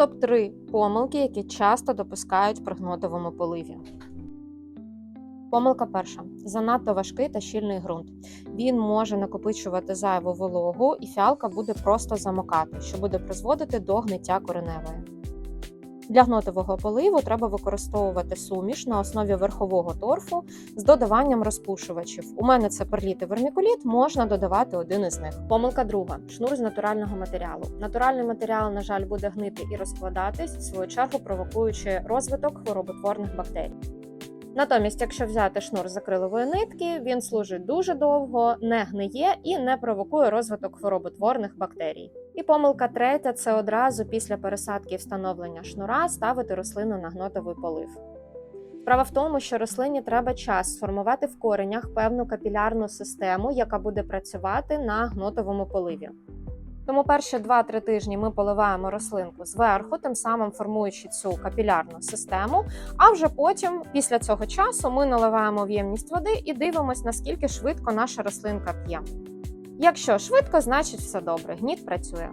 Топ-3 помилки, які часто допускають при гнотовому поливі. Помилка перша: занадто важкий та щільний ґрунт. Він може накопичувати зайву вологу, і фіалка буде просто замокати, що буде призводити до гниття кореневої. Для гнотового поливу треба використовувати суміш на основі верхового торфу з додаванням розпушувачів. У мене це перліт і вермікуліт, можна додавати один із них. Помилка друга: шнур з натурального матеріалу. Натуральний матеріал, на жаль, буде гнити і розкладатись, в свою чергу провокуючи розвиток хвороботворних бактерій. Натомість, якщо взяти шнур з акрилової нитки, він служить дуже довго, не гниє і не провокує розвиток хвороботворних бактерій. І помилка третя це одразу після пересадки і встановлення шнура ставити рослину на гнотовий полив. Справа в тому, що рослині треба час сформувати в коренях певну капілярну систему, яка буде працювати на гнотовому поливі. Тому перші 2-3 тижні ми поливаємо рослинку зверху, тим самим формуючи цю капілярну систему. А вже потім, після цього часу, ми наливаємо в ємність води і дивимося, наскільки швидко наша рослинка п'є. Якщо швидко, значить все добре, гніт працює.